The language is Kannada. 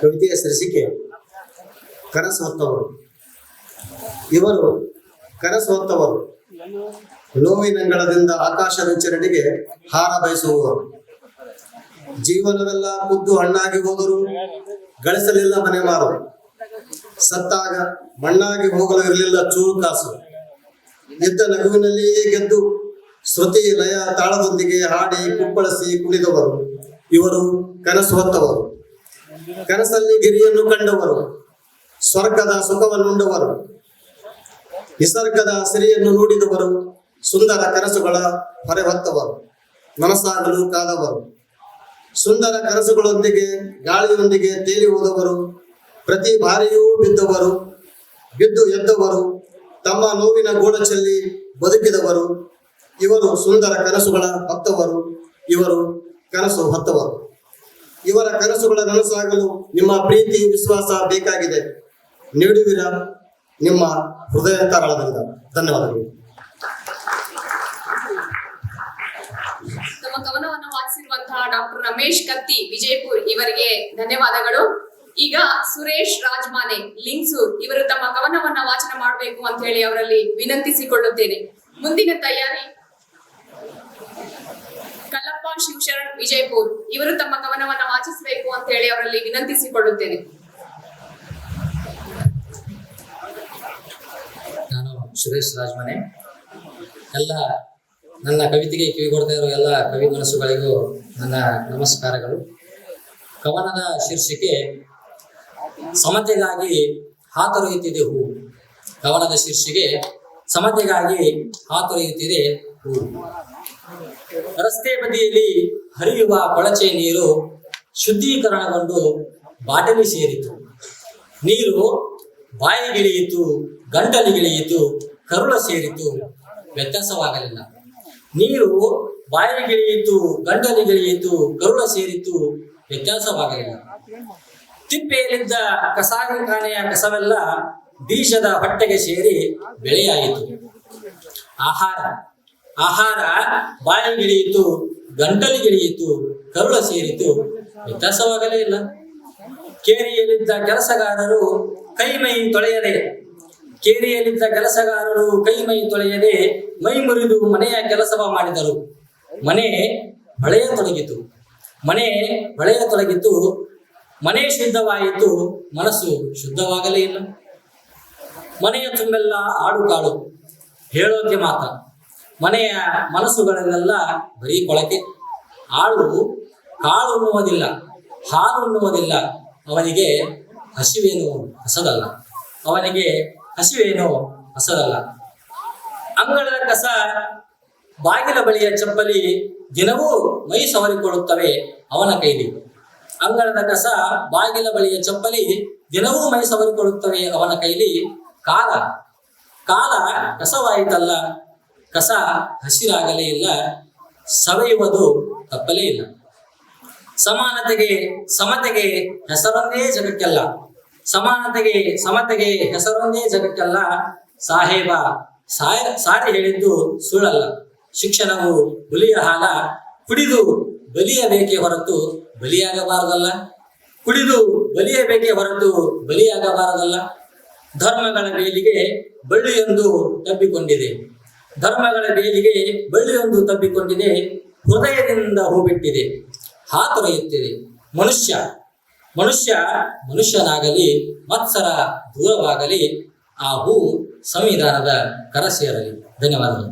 ಕವಿತೆಯ ಶೀರ್ಷಿಕೆ ಕನಸು ಹೊತ್ತವರು ಇವರು ಕನಸು ಹೊತ್ತವರು ನೋವಿನಂಗಳದಿಂದ ಆಕಾಶದಂಚಿನಡೆಗೆ ಹಾರ ಬಯಸುವವರು. ಜೀವನವೆಲ್ಲ ಖುದ್ದು ಹಣ್ಣಾಗಿ ಹೋದರು ಗಳಿಸಲಿಲ್ಲ ಮನೆ ಮಾರು. ಸತ್ತಾಗ ಮಣ್ಣಾಗಿ ಹೋಗಲು ಇರಲಿಲ್ಲ ಚೂರು ಕಾಸು. ಇದ್ದ ನಗುವಿನಲ್ಲಿಯೇ ಗೆದ್ದು ಶ್ರುತಿ ಲಯ ತಾಳದೊಂದಿಗೆ ಹಾಡಿ ಕುಪ್ಪಳಿಸಿ ಕುಣಿದವರು. ಇವರು ಕನಸು ಹೊತ್ತವರು. ಕನಸಲ್ಲಿ ಗಿರಿಯನ್ನು ಕಂಡವರು. ಸ್ವರ್ಗದ ಸುಖವನ್ನುಂಡವರು. ನಿಸರ್ಗದ ಸಿರಿಯನ್ನು ನೋಡಿದವರು. ಸುಂದರ ಕನಸುಗಳ ಹೊರೆ ಹೊತ್ತವರು. ಮನಸ್ಸಾಗಲು ಕಾದವರು. ಸುಂದರ ಕನಸುಗಳೊಂದಿಗೆ, ಗಾಳಿಯೊಂದಿಗೆ ತೇಲಿ ಹೋದವರು. ಪ್ರತಿ ಬಾರಿಯೂ ಬಿದ್ದವರು. ಬಿದ್ದು ಎದ್ದವರು. ತಮ್ಮ ನೋವಿನ ಗೋಡ ಚೆಲ್ಲಿ ಬದುಕಿದವರು. ಇವರು ಸುಂದರ ಕನಸುಗಳ ಹೊತ್ತವರು ಇವರು ಕನಸು ಹೊತ್ತವರು. ಇವರ ಕನಸುಗಳ ನನಸಾಗಲು ನಿಮ್ಮ ಪ್ರೀತಿ, ವಿಶ್ವಾಸ ಬೇಕಾಗಿದೆ. ನೀಡುವಿರ ನಿಮ್ಮ ಹೃದಯ ತರಳದಿಂದ ಧನ್ಯವಾದಗಳು. ನಮ್ಮ ಕವನವನ್ನು ವಾಚಿಸಿರುವಂತಹ ಡಾಕ್ಟರ್ ರಮೇಶ್ ಕತ್ತಿ, ವಿಜಯಪುರ್ ಇವರಿಗೆ ಧನ್ಯವಾದಗಳು. ಈಗ ಸುರೇಶ್ ರಾಜ್ಮಾನೆ, ಲಿಂಗ್ಸೂರ್ ಇವರು ತಮ್ಮ ಕವನವನ್ನ ವಾಚನ ಮಾಡಬೇಕು ಅಂತ ಹೇಳಿ ಅವರಲ್ಲಿ ವಿನಂತಿಸಿಕೊಳ್ಳುತ್ತೇನೆ. ಮುಂದಿನ ತಯಾರಿ ಕಲ್ಲಪ್ಪ, ಶಿವಶರಣ್, ವಿಜಯಪುರ್ ಇವರು ತಮ್ಮ ಕವನವನ್ನ ವಾಚಿಸಬೇಕು ಅಂತ ಹೇಳಿ ಅವರಲ್ಲಿ ವಿನಂತಿಸಿಕೊಳ್ಳುತ್ತೇನೆ. ನಾನು ಸುರೇಶ್ ರಾಜ್ಮನೆ. ಎಲ್ಲ ನನ್ನ ಕವಿತೆಗೆ ಕಿವಿಗೊಡ್ತಾ ಇರೋ ಎಲ್ಲ ಕವಿ ಮನಸ್ಸುಗಳಿಗೂ ನನ್ನ ನಮಸ್ಕಾರಗಳು. ಕವನದ ಶೀರ್ಷಿಕೆ, ಸಮತೆಗಾಗಿ ಹಾತೊರೆಯುತ್ತಿದೆ ಹೂ. ಕವನದ ಶೀರ್ಷಿಕೆ, ಸಮತೆಗಾಗಿ ಹಾತೊರೆಯುತ್ತಿದೆ ರಸ್ತೆ ಬದಿಯಲ್ಲಿ ಹರಿಯುವ ಕೊಳಚೆ ನೀರು ಶುದ್ಧೀಕರಣಗೊಂಡು ಬಾಟಲಿ ಸೇರಿತು. ನೀರು ಬಾಯಿಗಿಳಿಯಿತು, ಗಂಟಲಿಗಿಳಿಯಿತು, ಕರುಳ ಸೇರಿತು. ವ್ಯತ್ಯಾಸವಾಗಲಿಲ್ಲ. ನೀರು ಬಾಯಿಗಿಳಿಯಿತು, ಗಂಟಲಿಗಿಳಿಯಿತು, ಕರುಳ ಸೇರಿತು. ವ್ಯತ್ಯಾಸವಾಗಲಿಲ್ಲ. ತಿಪ್ಪೆಯಲ್ಲಿದ್ದ ಕಸಾಯಿಖಾನೆಯ ಕಸವೆಲ್ಲ ಬೀಜದ ಹೊಟ್ಟೆಗೆ ಸೇರಿ ಬೆಳೆಯಾಯಿತು. ಆಹಾರ ಆಹಾರ ಬಾಯಿಗಿಳಿಯಿತು ಗಂಟಲಿಗಿಳಿಯಿತು, ಕರುಳ ಸೇರಿತು. ವ್ಯತ್ಯಾಸವಾಗಲೇ ಇಲ್ಲ. ಕೇರಿಯಲ್ಲಿದ್ದ ಕೆಲಸಗಾರರು ಕೈ ಮೈ ತೊಳೆಯದೆ. ಕೇರಿಯಲ್ಲಿದ್ದ ಕೆಲಸಗಾರರು ಕೈ ಮೈ ತೊಳೆಯದೆ ಮೈ ಮುರಿದು ಮನೆಯ ಕೆಲಸವ ಮಾಡಿದರು. ಮನೆ ತೊಡಗಿತು ಮನೆ ತೊಡಗಿತು ಮನೆ ಶುದ್ಧವಾಯಿತು. ಮನಸ್ಸು ಶುದ್ಧವಾಗಲೇ ಇಲ್ಲ. ಮನೆಯ ತುಂಬೆಲ್ಲ ಆಡು ಕಾಡು ಹೇಳೋಕೆ ಮಾತ್ರ. ಮನೆಯ ಮನಸ್ಸುಗಳನ್ನೆಲ್ಲ ಬರೀ ಕೊಳಕೆ. ಆಳು ಕಾಳು ಉಣ್ಣುವುದಿಲ್ಲ, ಹಾಲು ಉಣ್ಣುವುದಿಲ್ಲ. ಅವನಿಗೆ ಹಸಿವೇನು ಹಸದಲ್ಲ. ಅವನಿಗೆ ಹಸಿವೇನು ಹಸದಲ್ಲ. ಅಂಗಳದ ಕಸ ಬಾಗಿಲ ಬಳಿಯ ಚಪ್ಪಲಿ ದಿನವೂ ಮೈ ಸವರಿಕೊಳ್ಳುತ್ತವೆ ಅವನ ಕೈಲಿ. ಅಂಗಳದ ಕಸ ಬಾಗಿಲ ಬಳಿಯ ಚಪ್ಪಲಿ ದಿನವೂ ಮೈ ಸವರಿಕೊಳ್ಳುತ್ತವೆ ಅವನ ಕೈಲಿ. ಕಾಲ ಕಾಲ ಕಸವಾಯಿತಲ್ಲ. ಕಸ ಹಸಿರಾಗಲೇ ಇಲ್ಲ, ಸವೆಯುವುದು ತಪ್ಪಲೇ ಇಲ್ಲ. ಸಮಾನತೆಗೆ ಸಮತೆಗೆ ಹೆಸರೊಂದೇ ಜಗಕ್ಕೆಲ್ಲ. ಸಮಾನತೆಗೆ ಸಮತೆಗೆ ಹೆಸರೊಂದೇ ಜಗಕ್ಕೆಲ್ಲ ಸಾಹೇಬ ಸಾಯ, ಸಾರಿ ಹೇಳಿದ್ದು ಸುಳ್ಳಲ್ಲ. ಶಿಕ್ಷಣವು ಹುಲಿಯ ಹಾಲ, ಕುಡಿದು ಬಲಿಯಬೇಕೆ ಹೊರತು ಬಲಿಯಾಗಬಾರದಲ್ಲ. ಕುಡಿದು ಬಲಿಯಬೇಕೆ ಹೊರತು ಬಲಿಯಾಗಬಾರದಲ್ಲ. ಧರ್ಮಗಳ ಮೇಲಿಗೆ ಬಳ್ಳಿಯೊಂದು ತಬ್ಬಿಕೊಂಡಿದೆ. ಧರ್ಮಗಳ ಬೇಲಿಗೆ ಬಳ್ಳಿಯೊಂದು ತಬ್ಬಿಕೊಂಡಿದೆ, ಹೃದಯದಿಂದ ಹೂಬಿಟ್ಟಿದೆ, ಹಾತೊರೆಯುತ್ತಿದೆ. ಮನುಷ್ಯ ಮನುಷ್ಯ ಮನುಷ್ಯನಾಗಲಿ, ಮತ್ಸರ ದೂರವಾಗಲಿ, ಆ ಹೂ ಸಂವಿಧಾನದ ಕರ ಸೇರಲಿ ಧನ್ಯವಾದಗಳು.